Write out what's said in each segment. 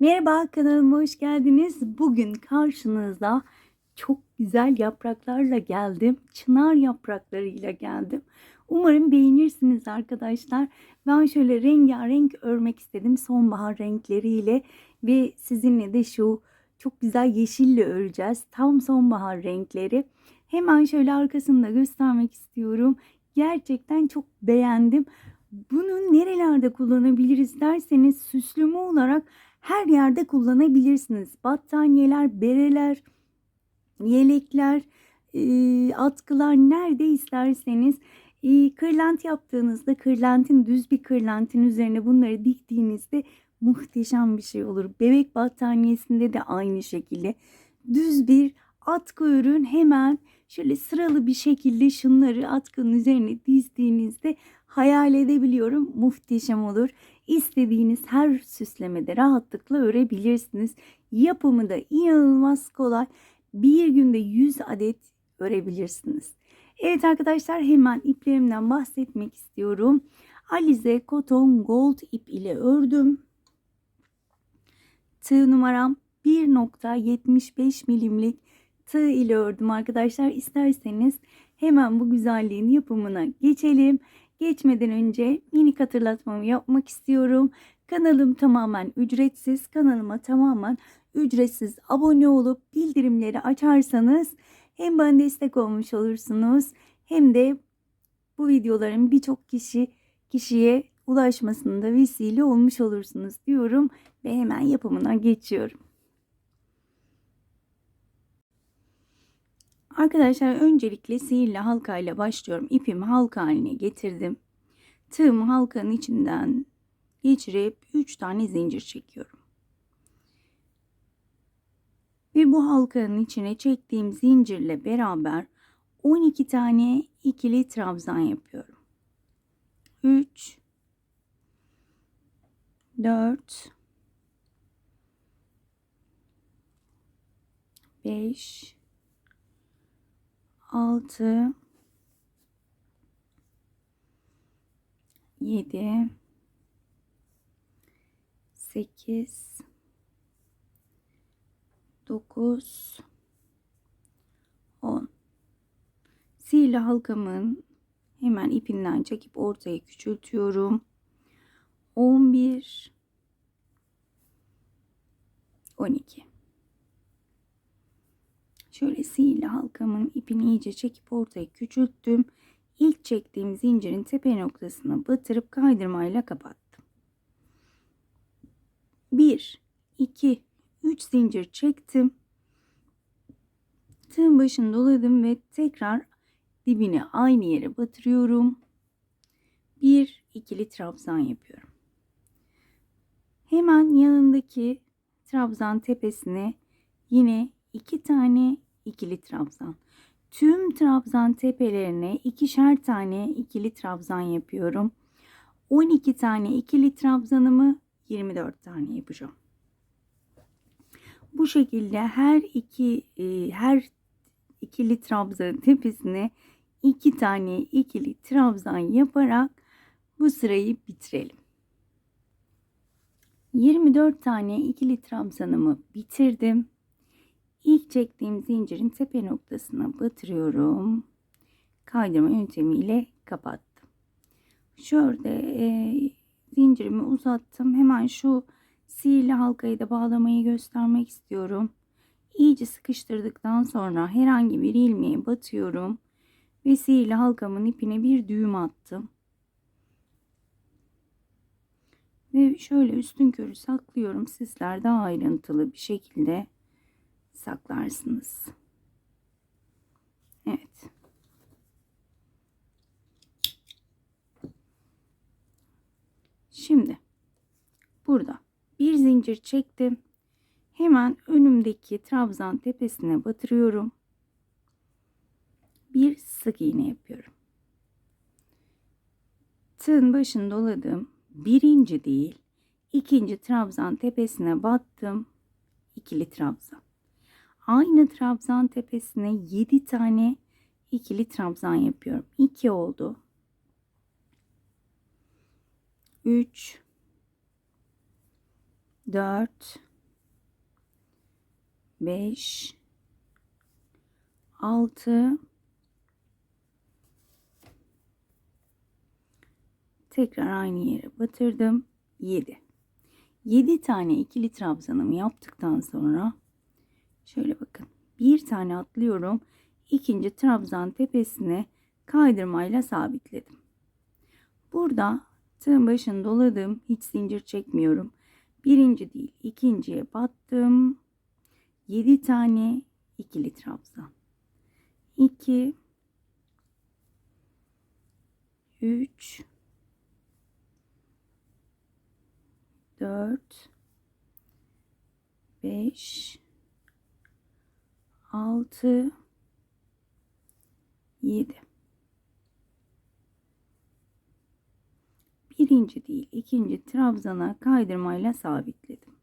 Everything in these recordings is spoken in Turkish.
Merhaba kanalıma hoş geldiniz. Bugün karşınızda çok güzel yapraklarla geldim. Çınar yapraklarıyla geldim. Umarım beğenirsiniz arkadaşlar. Ben şöyle rengarenk örmek istedim sonbahar renkleriyle ve sizinle de şu çok güzel yeşille öreceğiz. Tam sonbahar renkleri. Hemen şöyle arkasını da göstermek istiyorum. Gerçekten çok beğendim. Bunu nerelerde kullanabiliriz derseniz süsleme olarak her yerde kullanabilirsiniz. Battaniyeler, bereler, yelekler, e, atkılar nerede isterseniz e, kırlent yaptığınızda kırlentin düz bir kırlentin üzerine bunları diktiğinizde muhteşem bir şey olur. Bebek battaniyesinde de aynı şekilde düz bir atkı ürün hemen şöyle sıralı bir şekilde şunları atkının üzerine dizdiğinizde hayal edebiliyorum. Muhteşem olur. İstediğiniz her süslemede rahatlıkla örebilirsiniz. Yapımı da inanılmaz kolay. Bir günde 100 adet örebilirsiniz. Evet arkadaşlar hemen iplerimden bahsetmek istiyorum. Alize Cotton Gold ip ile ördüm. Tığ numaram 1.75 milimlik tığ ile ördüm arkadaşlar. İsterseniz hemen bu güzelliğin yapımına geçelim. Geçmeden önce minik hatırlatmamı yapmak istiyorum. Kanalım tamamen ücretsiz. Kanalıma tamamen ücretsiz abone olup bildirimleri açarsanız hem bana destek olmuş olursunuz hem de bu videoların birçok kişi kişiye ulaşmasında vesile olmuş olursunuz diyorum ve hemen yapımına geçiyorum. Arkadaşlar öncelikle sihirli halka ile başlıyorum. İpimi halka haline getirdim. Tığımı halkanın içinden geçirip 3 tane zincir çekiyorum. Ve bu halkanın içine çektiğim zincirle beraber 12 tane ikili trabzan yapıyorum. 3 4 5 6 7 8 9 10 Sihirli halkamın hemen ipinden çekip ortaya küçültüyorum. 11 12 Şöyle sihirli halkamın ipini iyice çekip ortaya küçülttüm. İlk çektiğim zincirin tepe noktasına batırıp kaydırmayla kapattım. 1, 2, 3 zincir çektim. Tığın başını doladım ve tekrar dibine aynı yere batırıyorum. Bir ikili trabzan yapıyorum. Hemen yanındaki trabzan tepesine yine iki tane ikili trabzan. Tüm trabzan tepelerine ikişer tane ikili trabzan yapıyorum. 12 tane ikili trabzanımı 24 tane yapacağım. Bu şekilde her iki e, her ikili trabzanın tepesine iki tane ikili trabzan yaparak bu sırayı bitirelim. 24 tane ikili trabzanımı bitirdim. İlk çektiğim zincirin tepe noktasına batırıyorum. Kaydırma yöntemiyle kapattım. Şöyle e, zincirimi uzattım. Hemen şu sihirli halkayı da bağlamayı göstermek istiyorum. İyice sıkıştırdıktan sonra herhangi bir ilmeğe batıyorum. Ve sihirli halkamın ipine bir düğüm attım. Ve şöyle üstün körü saklıyorum. Sizler daha ayrıntılı bir şekilde saklarsınız. Evet. Şimdi burada bir zincir çektim. Hemen önümdeki trabzan tepesine batırıyorum. Bir sık iğne yapıyorum. Tığın başını doladım. Birinci değil, ikinci trabzan tepesine battım. ikili trabzan. Aynı trabzan tepesine 7 tane ikili trabzan yapıyorum. 2 oldu. 3 4 5 6 tekrar aynı yere batırdım. 7 7 tane ikili trabzanımı yaptıktan sonra şöyle bakın. Bir tane atlıyorum. İkinci trabzan tepesine kaydırmayla sabitledim. Burada tığın başını doladım. Hiç zincir çekmiyorum. Birinci değil ikinciye battım. 7 tane ikili trabzan 2 3 4 5 6 7 birinci değil ikinci trabzana kaydırmayla sabitledim.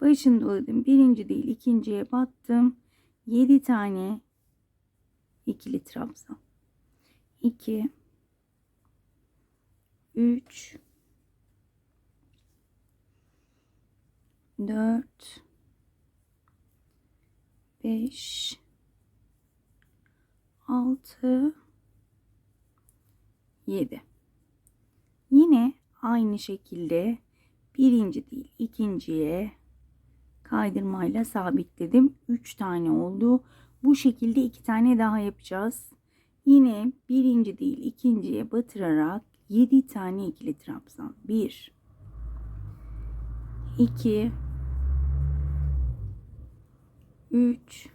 Başını doladım birinci değil ikinciye battım. 7 tane ikili trabzan. 2 3 4 5 6 7 Yine aynı şekilde birinci değil ikinciye kaydırmayla sabitledim. 3 tane oldu. Bu şekilde iki tane daha yapacağız. Yine birinci değil ikinciye batırarak 7 tane ikili trabzan. 1 2 3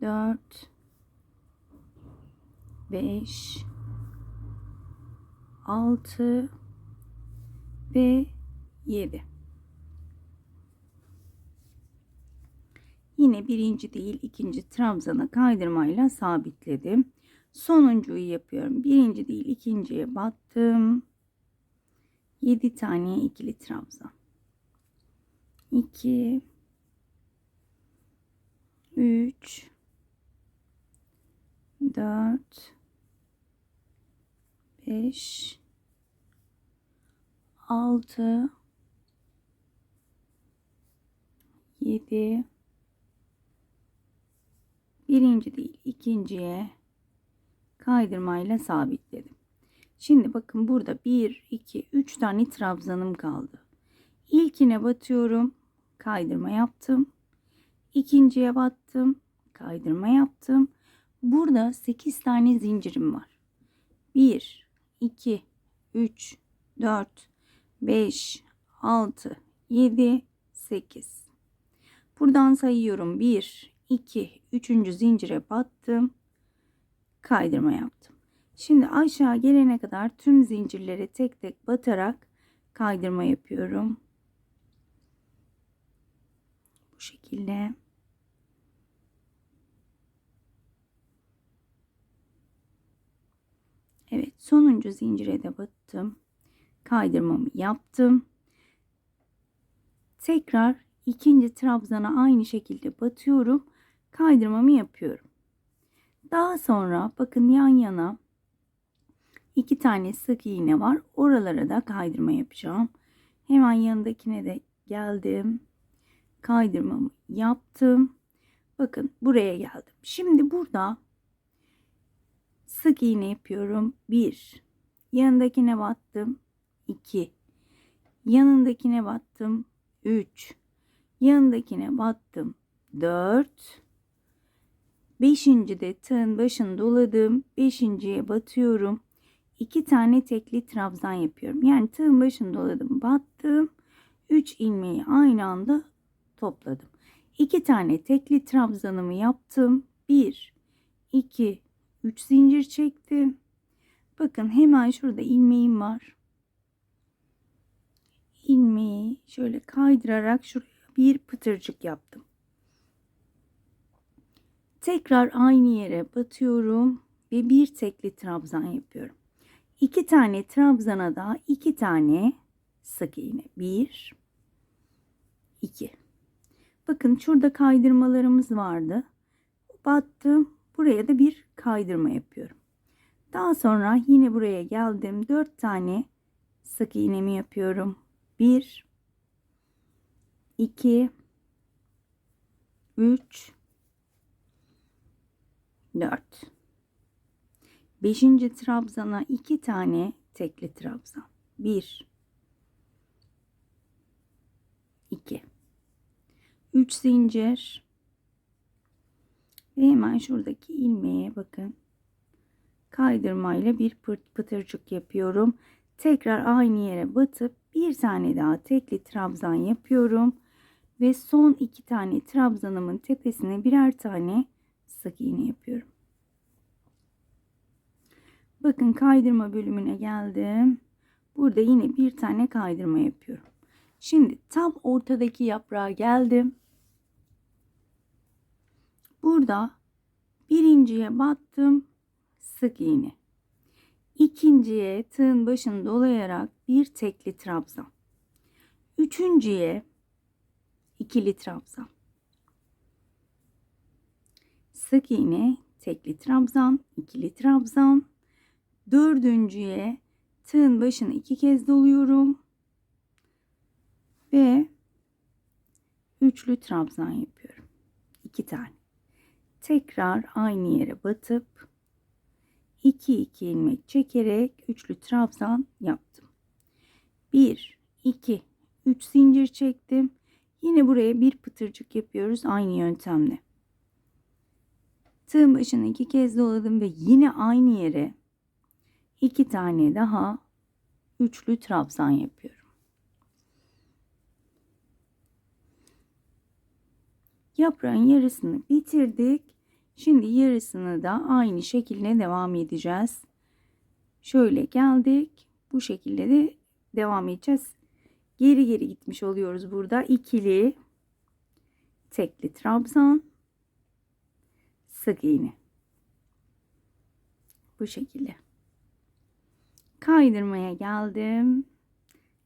4 5 6 ve 7 Yine birinci değil ikinci trabzana kaydırmayla sabitledim. Sonuncuyu yapıyorum. Birinci değil ikinciye battım. 7 tane ikili trabzan. 2 3 4 5 6 7 birinci değil ikinciye kaydırmayla sabitledim. Şimdi bakın burada 1 2 3 tane trabzanım kaldı. İlkine batıyorum. Kaydırma yaptım. İkinciye battım. Kaydırma yaptım. Burada 8 tane zincirim var. 1 2 3 4 5 6 7 8 Buradan sayıyorum. 1 2 3. zincire battım. Kaydırma yaptım. Şimdi aşağı gelene kadar tüm zincirleri tek tek batarak kaydırma yapıyorum. Bu şekilde. Evet sonuncu zincire de battım. Kaydırmamı yaptım. Tekrar ikinci trabzana aynı şekilde batıyorum. Kaydırmamı yapıyorum. Daha sonra bakın yan yana iki tane sık iğne var. Oralara da kaydırma yapacağım. Hemen yanındakine de geldim. Kaydırmamı yaptım. Bakın buraya geldim. Şimdi burada sık iğne yapıyorum. 1 yanındakine battım. 2 yanındakine battım. 3 yanındakine battım. 4 Beşinci de tığın başını doladım. Beşinciye batıyorum. İki tane tekli trabzan yapıyorum. Yani tığın başını doladım. Battım. Üç ilmeği aynı anda topladım. İki tane tekli trabzanımı yaptım. Bir, iki, üç zincir çektim. Bakın hemen şurada ilmeğim var. İlmeği şöyle kaydırarak şuraya bir pıtırcık yaptım. Tekrar aynı yere batıyorum ve bir tekli trabzan yapıyorum. İki tane trabzana da iki tane sık iğne. Bir, iki. Bakın şurada kaydırmalarımız vardı. Battım. Buraya da bir kaydırma yapıyorum. Daha sonra yine buraya geldim. Dört tane sık iğnemi yapıyorum. Bir, iki, 3 4 Beşinci trabzana iki tane tekli trabzan. 1 2 3 zincir ve hemen şuradaki ilmeğe bakın. Kaydırmayla bir pırt pıtırcık yapıyorum. Tekrar aynı yere batıp bir tane daha tekli trabzan yapıyorum. Ve son iki tane trabzanımın tepesine birer tane sık iğne yapıyorum. Bakın kaydırma bölümüne geldim. Burada yine bir tane kaydırma yapıyorum. Şimdi tam ortadaki yaprağa geldim burada birinciye battım sık iğne. İkinciye tığın başını dolayarak bir tekli trabzan. Üçüncüye ikili trabzan. Sık iğne tekli trabzan ikili trabzan. Dördüncüye tığın başını iki kez doluyorum ve üçlü trabzan yapıyorum. İki tane tekrar aynı yere batıp 2 2 ilmek çekerek üçlü trabzan yaptım. 1 2 3 zincir çektim. Yine buraya bir pıtırcık yapıyoruz aynı yöntemle. Tığın başını iki kez doladım ve yine aynı yere iki tane daha üçlü trabzan yapıyorum. Yaprağın yarısını bitirdik. Şimdi yarısını da aynı şekilde devam edeceğiz. Şöyle geldik. Bu şekilde de devam edeceğiz. Geri geri gitmiş oluyoruz burada. ikili tekli trabzan sık iğne. Bu şekilde. Kaydırmaya geldim.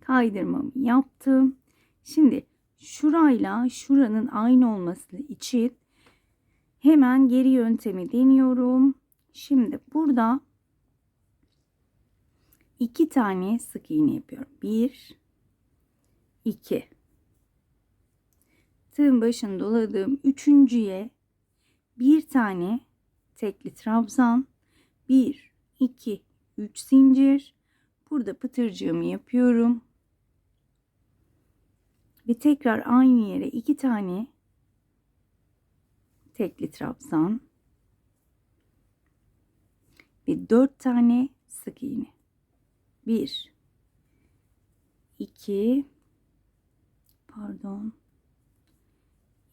Kaydırmamı yaptım. Şimdi şurayla şuranın aynı olması için Hemen geri yöntemi deniyorum. Şimdi burada iki tane sık iğne yapıyorum. Bir, iki. Tığın başını doladığım üçüncüye bir tane tekli trabzan, bir, iki, üç zincir. Burada pıtırcığımı yapıyorum. Ve tekrar aynı yere iki tane tekli trabzan ve dört tane sık iğne. Bir, iki, pardon,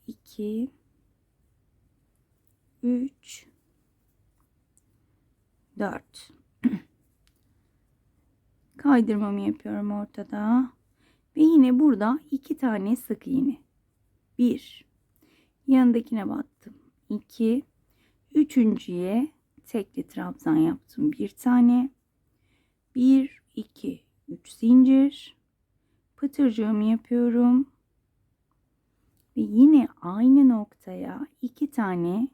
iki, üç, dört. Kaydırmamı yapıyorum ortada. Ve yine burada iki tane sık iğne. Bir, yanındakine battım 2 üçüncüye tekli trabzan yaptım. Bir tane. 1 2 3 zincir. Pıtırcığımı yapıyorum. Ve yine aynı noktaya iki tane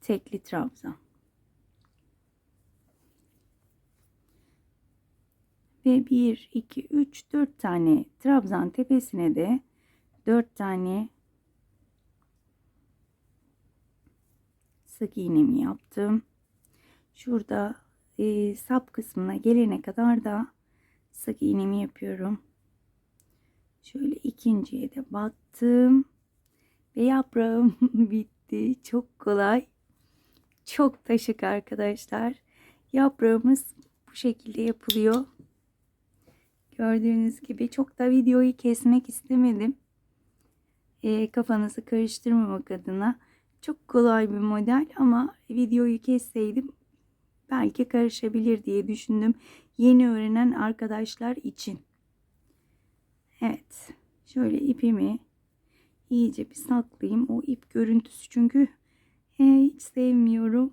tekli trabzan. Ve 1 2 3 4 tane trabzan tepesine de 4 tane sık iğnemi yaptım. Şurada e, sap kısmına gelene kadar da sık iğnemi yapıyorum. Şöyle ikinciye de battım. Ve yaprağım bitti. Çok kolay. Çok taşık arkadaşlar. Yaprağımız bu şekilde yapılıyor. Gördüğünüz gibi çok da videoyu kesmek istemedim. E, kafanızı karıştırmamak adına. Çok kolay bir model ama videoyu kesseydim belki karışabilir diye düşündüm. Yeni öğrenen arkadaşlar için. Evet. Şöyle ipimi iyice bir saklayayım. O ip görüntüsü çünkü e, hiç sevmiyorum.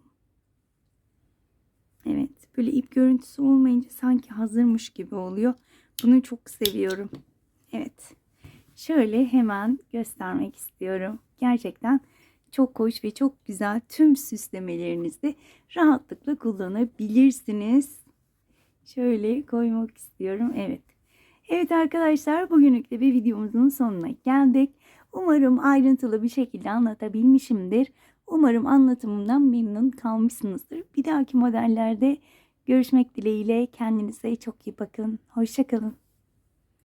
Evet. Böyle ip görüntüsü olmayınca sanki hazırmış gibi oluyor. Bunu çok seviyorum. Evet. Şöyle hemen göstermek istiyorum. Gerçekten çok hoş ve çok güzel tüm süslemelerinizde rahatlıkla kullanabilirsiniz. Şöyle koymak istiyorum. Evet. Evet arkadaşlar bugünlük de bir videomuzun sonuna geldik. Umarım ayrıntılı bir şekilde anlatabilmişimdir. Umarım anlatımımdan memnun kalmışsınızdır. Bir dahaki modellerde görüşmek dileğiyle kendinize çok iyi bakın. Hoşçakalın.